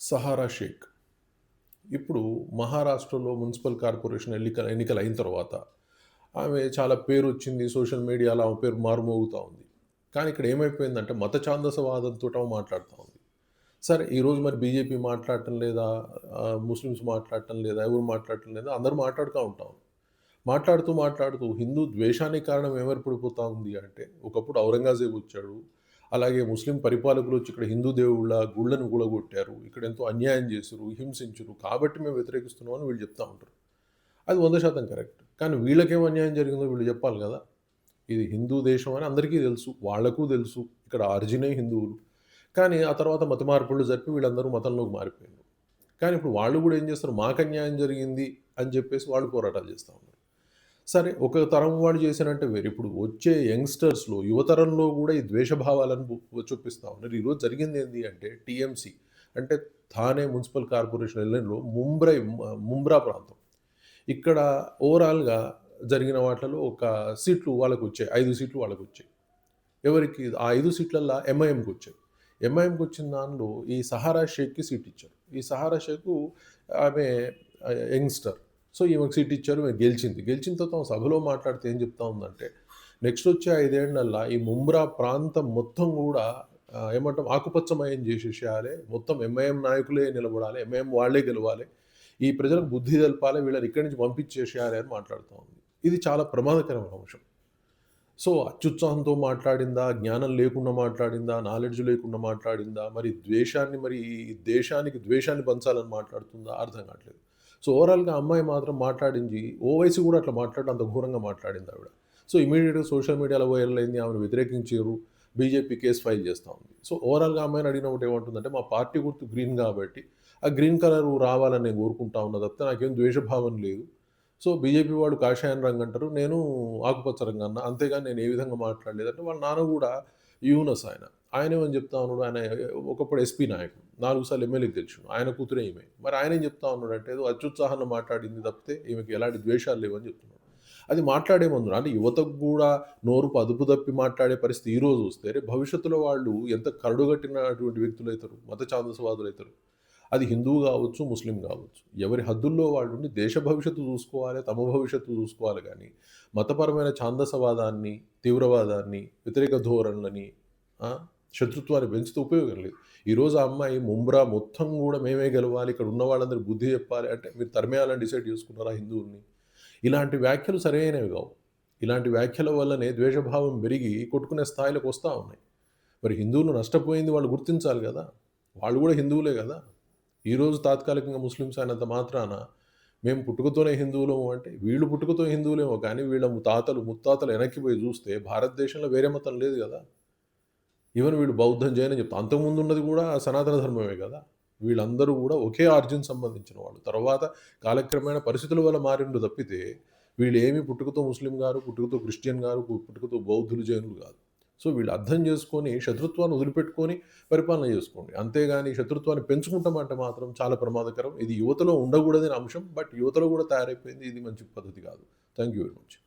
Sahara Sheikh. ఇప్పుడు మహారాష్ట్రలో municipal corporation ఎన్నిక ఎన్నికలు అయిన తర్వాత ఆమె చాలా పేరు వచ్చింది సోషల్ మీడియాలో ఆమె పేరు మారుమోగుతూ ఉంది. కానీ ఇక్కడ ఏమైపోయిందంటే మత ఛాందసవాదంతో మాట్లాడుతూ ఉంది. సరే ఈరోజు మరి బీజేపీ మాట్లాడటం లేదా ముస్లిమ్స్ మాట్లాడటం లేదా ఎవరు మాట్లాడటం లేదా అందరూ మాట్లాడుతూ ఉంటాం మాట్లాడుతూ మాట్లాడుతూ హిందూ ద్వేషానికి కారణం ఏమర్పడిపోతా ఉంది అంటే ఒకప్పుడు ఔరంగజేబు వచ్చాడు అలాగే ముస్లిం పరిపాలకులు వచ్చి ఇక్కడ హిందూ దేవుళ్ళ గుళ్ళను కూడగొట్టారు ఇక్కడ ఎంతో అన్యాయం చేశారు హింసించరు. కాబట్టి మేము వ్యతిరేకిస్తున్నాం అని వీళ్ళు చెప్తా ఉంటారు. అది వంద శాతం కరెక్ట్. కానీ వీళ్ళకేం అన్యాయం జరిగిందో వీళ్ళు చెప్పాలి కదా. ఇది హిందూ దేశం అని అందరికీ తెలుసు వాళ్ళకు తెలుసు. ఇక్కడ ఆరిజినే హిందువులు. కానీ ఆ తర్వాత మత మార్పులు జరిపి వీళ్ళందరూ మతంలోకి మారిపోయారు. కానీ ఇప్పుడు వాళ్ళు కూడా ఏం చేస్తారు? మాకు అన్యాయం జరిగింది అని చెప్పేసి వాళ్ళు పోరాటాలు చేస్తూ ఉన్నారు. సరే ఒక తరం వాడు చేశానంటే వేరు. ఇప్పుడు వచ్చే యంగ్స్టర్స్లో యువతరంలో కూడా ఈ ద్వేషభావాలను పు- చూపిస్తూ ఉన్నారు. ఈరోజు జరిగింది ఏంటి అంటే టీఎంసీ అంటే థానే మున్సిపల్ కార్పొరేషన్ ఎల్లెన్లో ముంబ్రై ముంబ్రా ప్రాంతం. ఇక్కడ ఓవరాల్గా జరిగిన వాటిలో ఒక సీట్లు వాళ్ళకు వచ్చాయి ఐదు సీట్లు వాళ్ళకు వచ్చాయి ఎవరికి? ఆ ఐదు సీట్లల్లో ఎంఐఎంకి వచ్చాయి. ఎంఐఎంకి వచ్చిన దానిలో ఈ సహారా షేక్కి సీట్ ఇచ్చారు. ఈ సహారా షేక్ ఆమె యంగ్స్టర్. సో ఈమెకు సీట్ ఇచ్చారు ఈమె గెలిచింది. గెలిచిన తర్వాత సభలో మాట్లాడితే ఏం చెప్తా ఉందంటే నెక్స్ట్ వచ్చే ఐదేళ్ళల్లా ఈ ముంబ్రా ప్రాంతం మొత్తం కూడా ఏమంటాం ఆకుపచ్చమయం చేసేసేయాలి. మొత్తం ఎంఐఎం నాయకులే నిలబడాలి ఎంఐఎం వాళ్ళే గెలవాలి. ఈ ప్రజలకు బుద్ధి తెలపాలి వీళ్ళని ఇక్కడి నుంచి పంపించేసేయాలి అని మాట్లాడుతూ ఉంది. ఇది చాలా ప్రమాదకరమైన అంశం. సో అత్యుత్సాహంతో మాట్లాడిందా జ్ఞానం లేకుండా మాట్లాడిందా నాలెడ్జ్ లేకుండా మాట్లాడిందా మరి ద్వేషాన్ని మరి ఈ దేశానికి ద్వేషాన్ని పంచాలని మాట్లాడుతుందా అర్థం కావట్లేదు. సో ఓవరాల్గా అమ్మాయి మాత్రం మాట్లాడింది. ఓ వయసు కూడా అట్లా మాట్లాడి అంత ఘోరంగా మాట్లాడింది ఆవిడ. సో ఇమీడియట్గా సోషల్ మీడియాలో వైరల్ అయింది ఆమెను వ్యతిరేకించారు బీజేపీ కేసు ఫైల్ చేస్తూ ఉంది. సో ఓవరాల్గా అమ్మాయిని అడిగినప్పుడు ఏమంటుందంటే మా పార్టీ గుర్తు గ్రీన్ కాబట్టి ఆ గ్రీన్ కలర్ రావాలని నేను కోరుకుంటా ఉన్నా తప్పితే నాకేం ద్వేషభావం లేదు. సో బీజేపీ వాడు కాషాయం రంగు అంటారు నేను ఆకుపచ్చ రంగు అన్న అంతేగాని నేను ఏ విధంగా మాట్లాడలేదంటే వాళ్ళ నాన్న కూడా యూనస్ ఆయన. ఆయన ఏమని చెప్తా ఉన్నాడు? ఆయన ఒకప్పుడు ఎస్పీ నాయకుడు. నాలుగు సార్లు ఎమ్మెల్యేకి తెలిసిండు. ఆయన కూతురే ఈమె. మరి ఆయన ఏం చెప్తా ఉన్నాడు అంటే ఏదో అత్యుత్సాహాన్ని మాట్లాడింది తప్పితే ఈమెకి ఎలాంటి ద్వేషాలు లేవని చెప్తున్నాడు. అది మాట్లాడే ముందు అంటే యువతకు కూడా నోరు అదుపు తప్పి మాట్లాడే పరిస్థితి ఈరోజు రోజు వస్తే భవిష్యత్తులో వాళ్ళు ఎంత కరడుగట్టినటువంటి వ్యక్తులు అవుతారు మత ఛాందసవాదులు అవుతారు అది హిందువు కావచ్చు ముస్లిం కావచ్చు. ఎవరి హద్దుల్లో వాళ్ళు ఉండి దేశ భవిష్యత్తు చూసుకోవాలి తమ భవిష్యత్తు చూసుకోవాలి కానీ మతపరమైన ఛాందసవాదాన్ని తీవ్రవాదాన్ని వ్యతిరేక ధోరణులని శత్రుత్వాన్ని పెంచితే ఉపయోగం లేదు. ఈరోజు ఆ అమ్మాయి ముంబ్రా మొత్తం కూడా మేమే గెలవాలి ఇక్కడ ఉన్న వాళ్ళందరూ బుద్ధి చెప్పాలి అంటే మీరు తరిమేయాలని డిసైడ్ చేసుకున్నారా హిందువుల్ని? ఇలాంటి వ్యాఖ్యలు సరైనవి కావు. ఇలాంటి వ్యాఖ్యల వల్లనే ద్వేషభావం పెరిగి కొట్టుకునే స్థాయిలకు వస్తూ ఉన్నాయి. మరి హిందువులు నష్టపోయింది వాళ్ళు గుర్తించాలి కదా? వాళ్ళు కూడా హిందువులే కదా? ఈరోజు తాత్కాలికంగా ముస్లిమ్స్ అయినంత మాత్రాన మేము పుట్టుకతోనే హిందువులము అంటే వీళ్ళు పుట్టుకతో హిందువులేమో కానీ వీళ్ళ తాతలు ముత్తాతలు వెనక్కి పోయి చూస్తే భారతదేశంలో వేరే మతం లేదు కదా. ఈవెన్ వీళ్ళు బౌద్ధం జైన్ అని చెప్తా అంతకుముందు ఉన్నది కూడా సనాతన ధర్మమే కదా. వీళ్ళందరూ కూడా ఒకే ఆర్జిన్ సంబంధించిన వాళ్ళు. తర్వాత కాలక్రమేణ పరిస్థితుల వల్ల మారిండు తప్పితే వీళ్ళు ఏమి పుట్టుకతో ముస్లిం గారు పుట్టుకతో క్రిస్టియన్ గారు పుట్టుకతో బౌద్ధులు జైనులు కాదు. సో వీళ్ళు అర్థం చేసుకొని శత్రుత్వాన్ని వదిలిపెట్టుకొని పరిపాలన చేసుకోండి. అంతేగాని శత్రుత్వాన్ని పెంచుకుంటామంటే మాత్రం చాలా ప్రమాదకరం. ఇది యువతలో ఉండకూడదని అంశం బట్ యువతలో కూడా తయారైపోయింది ఇది మంచి పద్ధతి కాదు. Thank you very much.